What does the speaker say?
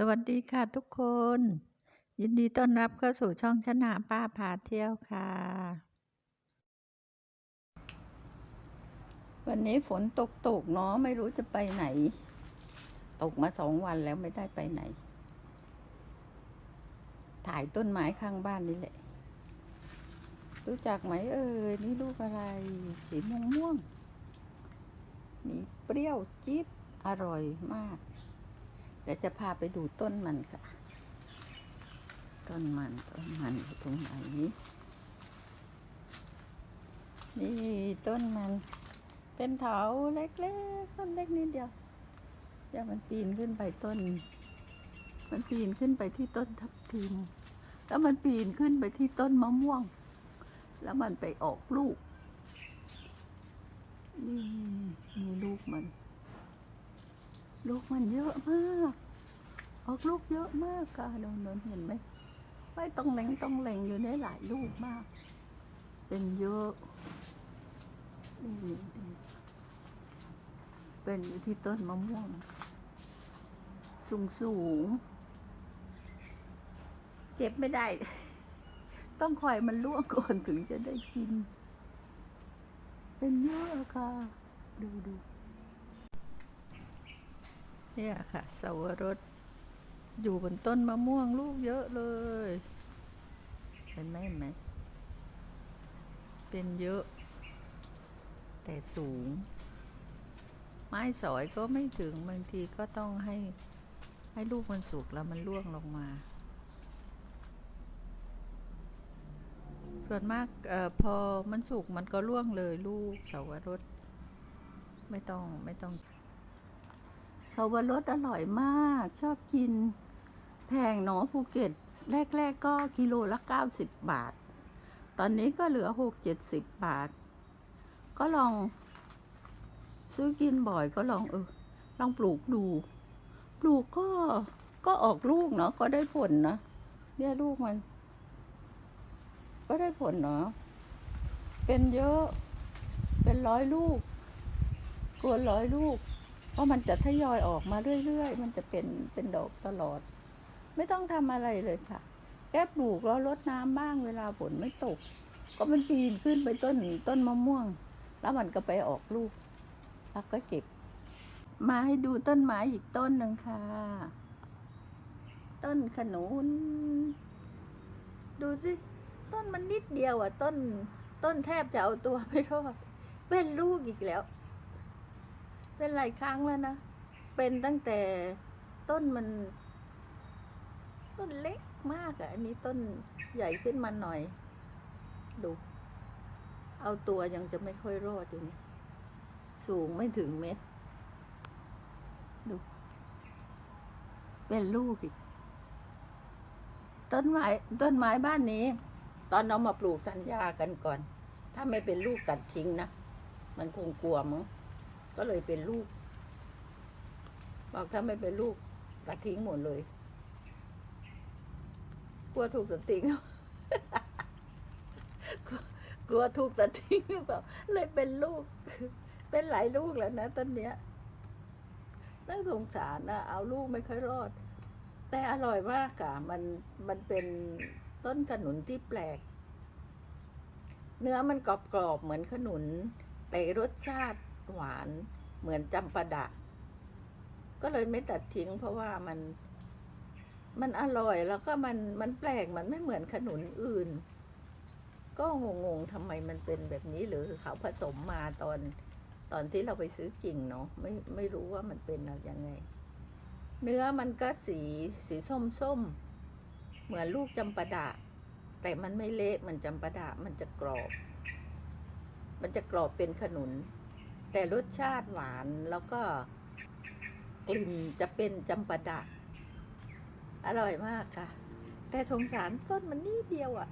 สวัสดีค่ะทุกคน ยินดีต้อนรับเข้าสู่ช่องชนะป้าพาเที่ยวค่ะ วันนี้ฝนตกตกเนาะไม่รู้จะไปไหน ตกมาสองวันแล้วไม่ได้ไปไหน ถ่ายต้นไม้ข้างบ้านนี่แหละ รู้จักไหมเอ่ยนี่ลูกอะไร สีม่วงม่วงมีเปรี้ยวจี๊ดอร่อยมาก เดี๋ยวจะพาไปดูต้นมันค่ะ ต้นมันต้นมันอยู่ตรงไหน นี่ต้นมัน เป็นเถาเล็กๆต้นเล็กนิดเดียวเดี๋ยวมันปีนขึ้นไปต้น มันปีนขึ้นไปที่ต้นทับทิมแล้วมันปีนขึ้นไปที่ต้นมะม่วง แล้วมันไปออกลูก นี่นี่ลูกมัน ลูกมันเยอะมาก ออกลูกเยอะมากค่ะนนนเห็นไหมไม่ต้องเล็งต้องเล็งอยู่ในหลายลูกมาก เป็นเยอะเป็นอยู่ที่ต้นมะม่วง สูงสูงๆเก็บไม่ได้ ต้องคอยมันล่วงก่อนถึงจะได้กิน เป็นเยอะค่ะ ดูดู เนี่ยค่ะสาวรสอยู่บนต้นมะม่วงลูกเยอะเลย เห็นไหมเห็นไหม เป็นเยอะ แต่สูง ไม้สอยก็ไม่ถึงบางทีก็ต้องให้ให้ลูกมันสุกแล้วมันร่วงลงมา ส่วนมากเออพอมันสุกมันก็ร่วงเลยลูกสาวรสไม่ต้องไม่ต้อง สาวรสอร่อยมาก ชอบกิน แพงเนาะภูเก็ต แรก ๆ ก็กิโลละเก้าสิบบาท ตอนนี้ก็เหลือหกเจ็ดสิบบาท ก็ลอง ซื้อกินบ่อยก็ลองเออลองปลูกดู ปลูกก็ก็ออกลูกเนาะก็ได้ผลนะเนี่ยลูกมัน ก็ได้ผลเนาะเป็นเยอะ เป็นร้อยลูกกวนร้อยลูก เพราะมันจะทยอยออกมาเรื่อยๆ มันจะเป็นเป็นดอกตลอด ไม่ต้องทำอะไรเลยค่ะ แค่ปลูกแล้วรดน้ำบ้างเวลาฝนไม่ตก ก็มันปีนขึ้นไปต้นต้นมะม่วง แล้วมันก็ไปออกลูก แล้วก็เก็บ มาให้ดูต้นไม้อีกต้นหนึ่งค่ะ ต้นขนุน ดูสิ ต้นมันนิดเดียวอะ ต้นต้นแทบจะเอาตัวไม่รอดเป็นลูกอีกแล้ว เป็นหลายครั้งแล้วนะ เป็นตั้งแต่ต้นมัน ต้นเล็กมากอะอันนี้ต้นใหญ่ขึ้นมาหน่อย ดู เอาตัวยังจะไม่ค่อยรอดอยู่นี่ สูงไม่ถึงเม็ด ดู เป็นลูกอีก ต้นไม้ต้นไม้บ้านนี้ ตอนเอามาปลูกสัญญากันก่อน ถ้าไม่เป็นลูกตัดทิ้งนะ มันคงกลัวมั้ง ก็เลยเป็นลูก บอกถ้าไม่เป็นลูกตัดทิ้งหมดเลยกลัวถูกตัดทิ้งกลัวถูกตัดทิ้งหรือเปล่าเลยเป็นลูก เป็นหลายลูกแล้วนะต้นเนี้ยน่าสงสารนะเอาลูกไม่ค่อยรอด แต่อร่อยมากอะมันมันเป็นต้นขนุนที่แปลก เนื้อมันกรอบๆเหมือนขนุน แต่รสชาติ หวานเหมือนจำปาดะ ก็เลยไม่ตัดทิ้ง เพราะว่ามันมันอร่อยแล้วก็มันมันแปลกมันไม่เหมือนขนุนอื่น ก็งงๆทำไมมันเป็นแบบนี้หรือเขาผสมมาตอนตอนที่เราไปซื้อจริงเนาะไม่ไม่รู้ว่ามันเป็นอะไรยังไง เนื้อมันก็สีสีส้มส้มเหมือนลูกจำปาดะ แต่มันไม่เละมันจำปาดะมันจะกรอบ มันจะกรอบเป็นขนุน แต่รสชาติหวานแล้วก็กลิ่นจะเป็นจำปาดะอร่อยมากค่ะ แต่สงสารต้นมันนี่เดียวอะ่ะ